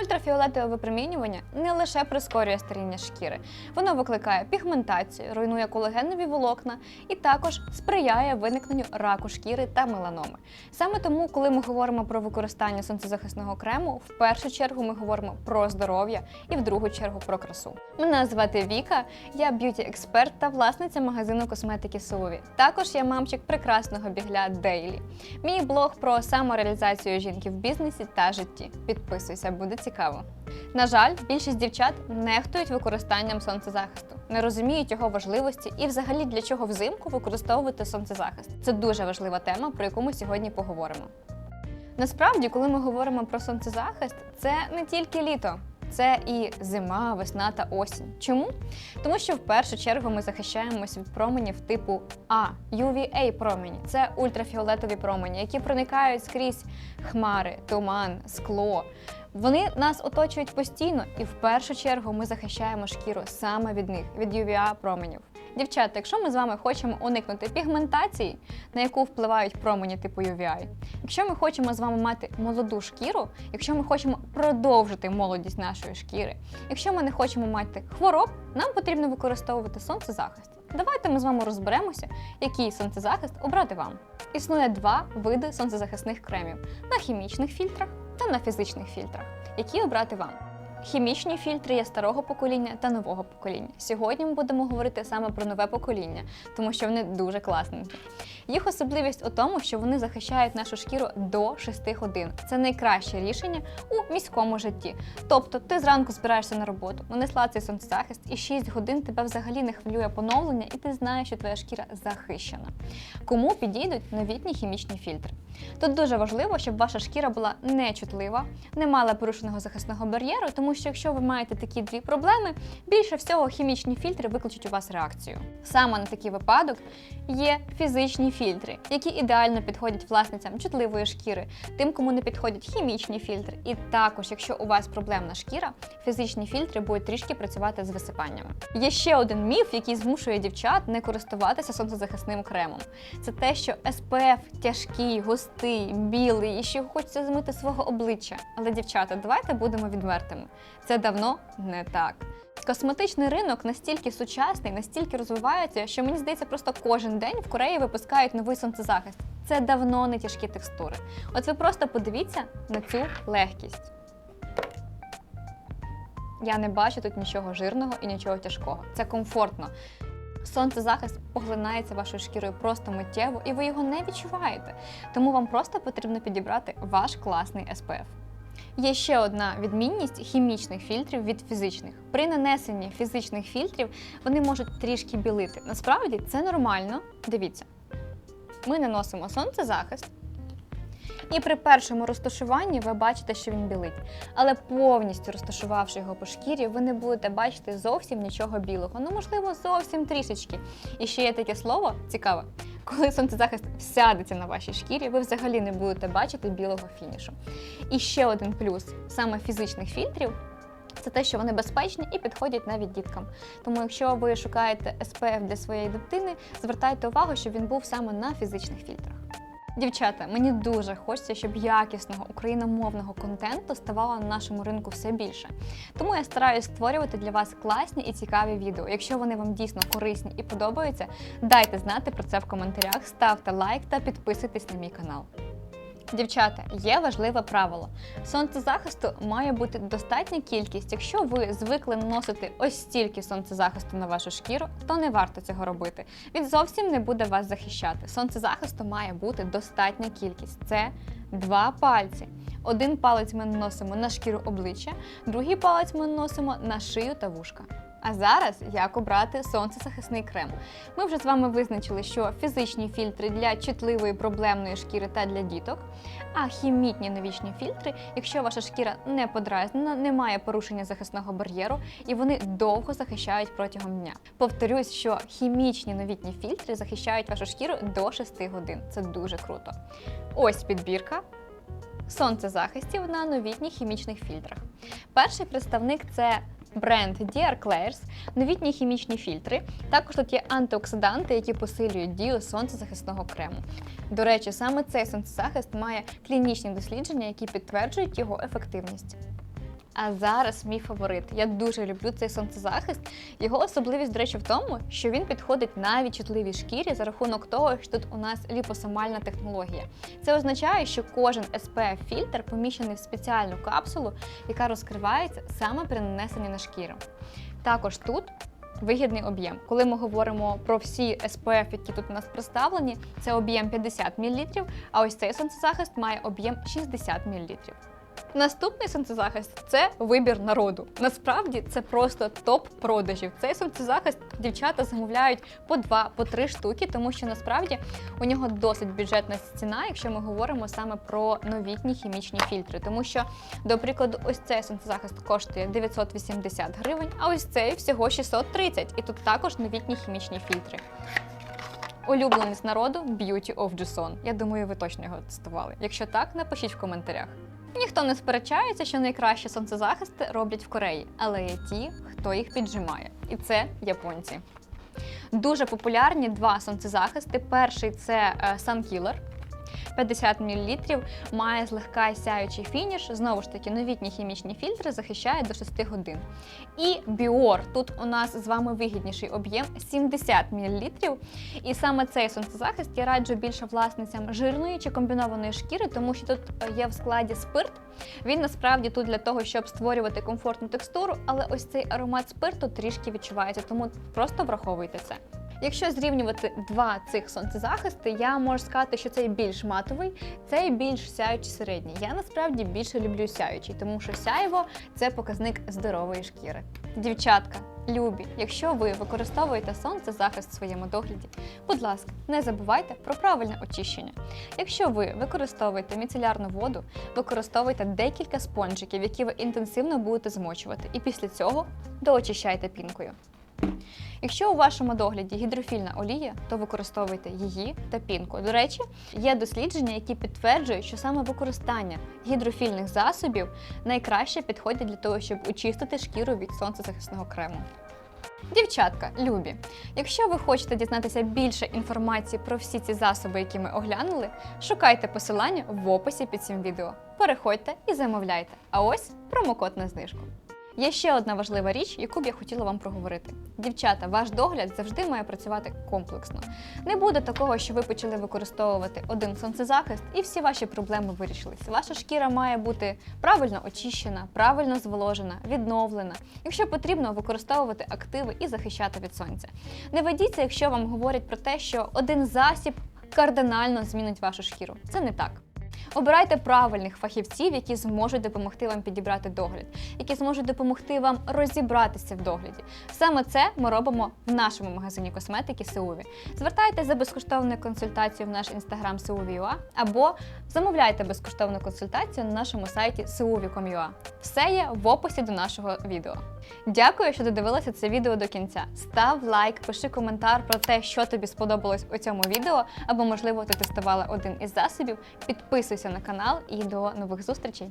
Ультрафіолетове випромінювання не лише прискорює старіння шкіри, воно викликає пігментацію, руйнує колагенові волокна і також сприяє виникненню раку шкіри та меланоми. Саме тому, коли ми говоримо про використання сонцезахисного крему, в першу чергу ми говоримо про здоров'я і в другу чергу про красу. Мене звати Віка, я б'юті-експерт та власниця магазину косметики Суві. Також я мамчик прекрасного бігля Дейлі. Мій блог про самореалізацію жінки в бізнесі та житті. Підписуйся, буде цікаво. На жаль, більшість дівчат нехтують використанням сонцезахисту, не розуміють його важливості і взагалі для чого взимку використовувати сонцезахист. Це дуже важлива тема, про яку ми сьогодні поговоримо. Насправді, коли ми говоримо про сонцезахист, це не тільки літо. Це і зима, весна та осінь. Чому? Тому що в першу чергу ми захищаємося від променів типу А, UVA промені. Це ультрафіолетові промені, які проникають скрізь хмари, туман, скло. Вони нас оточують постійно, і в першу чергу ми захищаємо шкіру саме від них, від UVA променів. Дівчата, якщо ми з вами хочемо уникнути пігментації, на яку впливають промені типу UVI, якщо ми хочемо з вами мати молоду шкіру, якщо ми хочемо продовжити молодість нашої шкіри, якщо ми не хочемо мати хвороб, нам потрібно використовувати сонцезахист. Давайте ми з вами розберемося, який сонцезахист обрати вам. Існує два види сонцезахисних кремів на хімічних фільтрах та на фізичних фільтрах, які обрати вам. Хімічні фільтри є старого покоління та нового покоління. Сьогодні ми будемо говорити саме про нове покоління, тому що вони дуже класненькі. Їх особливість у тому, що вони захищають нашу шкіру до 6 годин. Це найкраще рішення у міському житті. Тобто, ти зранку збираєшся на роботу, нанесла цей сонцезахист, і 6 годин тебе взагалі не хвилює поновлення, і ти знаєш, що твоя шкіра захищена. Кому підійдуть новітні хімічні фільтри? Тут дуже важливо, щоб ваша шкіра була нечутлива, не мала порушеного захисного бар'єру, тому що якщо ви маєте такі дві проблеми, більше всього хімічні фільтри викличуть у вас реакцію. Саме на такий випадок є фізичні фільтри, які ідеально підходять власницям чутливої шкіри, тим, кому не підходять хімічні фільтри. І також, якщо у вас проблемна шкіра, фізичні фільтри будуть трішки працювати з висипаннями. Є ще один міф, який змушує дівчат не користуватися сонцезахисним кремом. Це те, що SPF тяжкий, густий, білий і що хочеться змити свого обличчя. Але, дівчата, давайте будемо відвертими. Це давно не так. Косметичний ринок настільки сучасний, настільки розвивається, що мені здається, просто кожен день в Кореї випускають новий сонцезахист. Це давно не тяжкі текстури. От ви просто подивіться на цю легкість. Я не бачу тут нічого жирного і нічого тяжкого. Це комфортно. Сонцезахист поглинається вашою шкірою просто миттєво, і ви його не відчуваєте. Тому вам просто потрібно підібрати ваш класний SPF. Є ще одна відмінність хімічних фільтрів від фізичних. При нанесенні фізичних фільтрів вони можуть трішки білити. Насправді це нормально. Дивіться, ми наносимо сонцезахист, і при першому розташуванні ви бачите, що він білить. Але повністю розташувавши його по шкірі, ви не будете бачити зовсім нічого білого. Ну, можливо, зовсім трішечки. І ще є таке слово цікаве. Коли сонцезахист сядеться на вашій шкірі, ви взагалі не будете бачити білого фінішу. І ще один плюс саме фізичних фільтрів. Це те, що вони безпечні і підходять навіть діткам. Тому, якщо ви шукаєте SPF для своєї дитини, звертайте увагу, щоб він був саме на фізичних фільтрах. Дівчата, мені дуже хочеться, щоб якісного україномовного контенту ставало на нашому ринку все більше. Тому я стараюсь створювати для вас класні і цікаві відео. Якщо вони вам дійсно корисні і подобаються, дайте знати про це в коментарях, ставте лайк та підписуйтесь на мій канал. Дівчата, є важливе правило. Сонцезахисту має бути достатня кількість. Якщо ви звикли наносити ось стільки сонцезахисту на вашу шкіру, то не варто цього робити. Він зовсім не буде вас захищати. Сонцезахисту має бути достатня кількість. Це два пальці. Один палець ми наносимо на шкіру обличчя, другий палець ми наносимо на шию та вушка. А зараз як обрати сонцезахисний крем. Ми вже з вами визначили, що фізичні фільтри для чутливої проблемної шкіри та для діток, а хімітні новічні фільтри, якщо ваша шкіра не подразнена, не має порушення захисного бар'єру і вони довго захищають протягом дня. Повторюсь, що хімічні новітні фільтри захищають вашу шкіру до 6 годин. Це дуже круто. Ось підбірка сонцезахистів на новітніх хімічних фільтрах. Перший представник це бренд Dear Clairs, новітні хімічні фільтри. Також тут є антиоксиданти, які посилюють дію сонцезахисного крему. До речі, саме цей сонцезахист має клінічні дослідження, які підтверджують його ефективність. А зараз мій фаворит. Я дуже люблю цей сонцезахист. Його особливість, до речі, в тому, що він підходить навіть чутливій шкірі за рахунок того, що тут у нас ліпосомальна технологія. Це означає, що кожен SPF фільтр поміщений в спеціальну капсулу, яка розкривається саме при нанесенні на шкіру. Також тут вигідний об'єм. Коли ми говоримо про всі SPF, які тут у нас представлені, це об'єм 50 мл, а ось цей сонцезахист має об'єм 60 мл. Наступний сонцезахист це вибір народу. Насправді це просто топ продажів. Цей сонцезахист дівчата замовляють по два, по три штуки, тому що насправді у нього досить бюджетна ціна, якщо ми говоримо саме про новітні хімічні фільтри. Тому що, до прикладу, ось цей сонцезахист коштує 980 гривень, а ось цей всього 630. І тут також новітні хімічні фільтри. Улюбленість народу Beauty of Juson. Я думаю, ви точно його тестували. Якщо так, напишіть в коментарях. Ніхто не сперечається, що найкращі сонцезахисти роблять в Кореї, але є ті, хто їх піджимає. І це японці. Дуже популярні два сонцезахисти. Перший це е, Sun Killer. 50 мл, має злегка сяючий фініш. Знову ж таки, новітні хімічні фільтри захищають до 6 годин. І Bior, тут у нас з вами вигідніший об'єм 70 мл. І саме цей сонцезахист я раджу більше власницям жирної чи комбінованої шкіри, тому що тут е, є в складі спирт. Він насправді тут для того, щоб створювати комфортну текстуру, але ось цей аромат спирту трішки відчувається, тому просто враховуйте це. Якщо зрівнювати два цих сонцезахисти, я можу сказати, що цей більш матовий, цей більш сяючий середній. Я насправді більше люблю сяючий, тому що сяєво це показник здорової шкіри. Дівчатка, любі, якщо ви використовуєте сонцезахист в своєму догляді, будь ласка, не забувайте про правильне очищення. Якщо ви використовуєте міцелярну воду, використовуйте декілька спонжиків, які ви інтенсивно будете змочувати, і після цього доочищайте пінкою. Якщо у вашому догляді гідрофільна олія, то використовуйте її та пінку. До речі, є дослідження, які підтверджують, що саме використання гідрофільних засобів найкраще підходить для того, щоб очистити шкіру від сонцезахисного крему. Дівчатка, любі, якщо ви хочете дізнатися більше інформації про всі ці засоби, які ми оглянули, шукайте посилання в описі під цим відео. Переходьте і замовляйте. А ось промокод на знижку. Є ще одна важлива річ, яку б я хотіла вам проговорити. Дівчата, ваш догляд завжди має працювати комплексно. Не буде такого, що ви почали використовувати один сонцезахист і всі ваші проблеми вирішились. Ваша шкіра має бути правильно очищена, правильно зволожена, відновлена. Якщо потрібно, використовувати активи і захищати від сонця. Не ведіться, якщо вам говорять про те, що один засіб кардинально змінить вашу шкіру. Це не так. Обирайте правильних фахівців, які зможуть допомогти вам підібрати догляд, які зможуть допомогти вам розібратися в догляді. Саме це ми робимо в нашому магазині косметики Сеуві. Звертайтеся за безкоштовною консультацією в наш інстаграм Сеуві.ua або замовляйте безкоштовну консультацію на нашому сайті seuvi.com.ua. Все є в описі до нашого відео. Дякую, що додивилися це відео до кінця. Став лайк, пиши коментар про те, що тобі сподобалось у цьому відео, або, можливо, ти тестувала один із засобів. Підписуйся на канал і до нових зустрічей!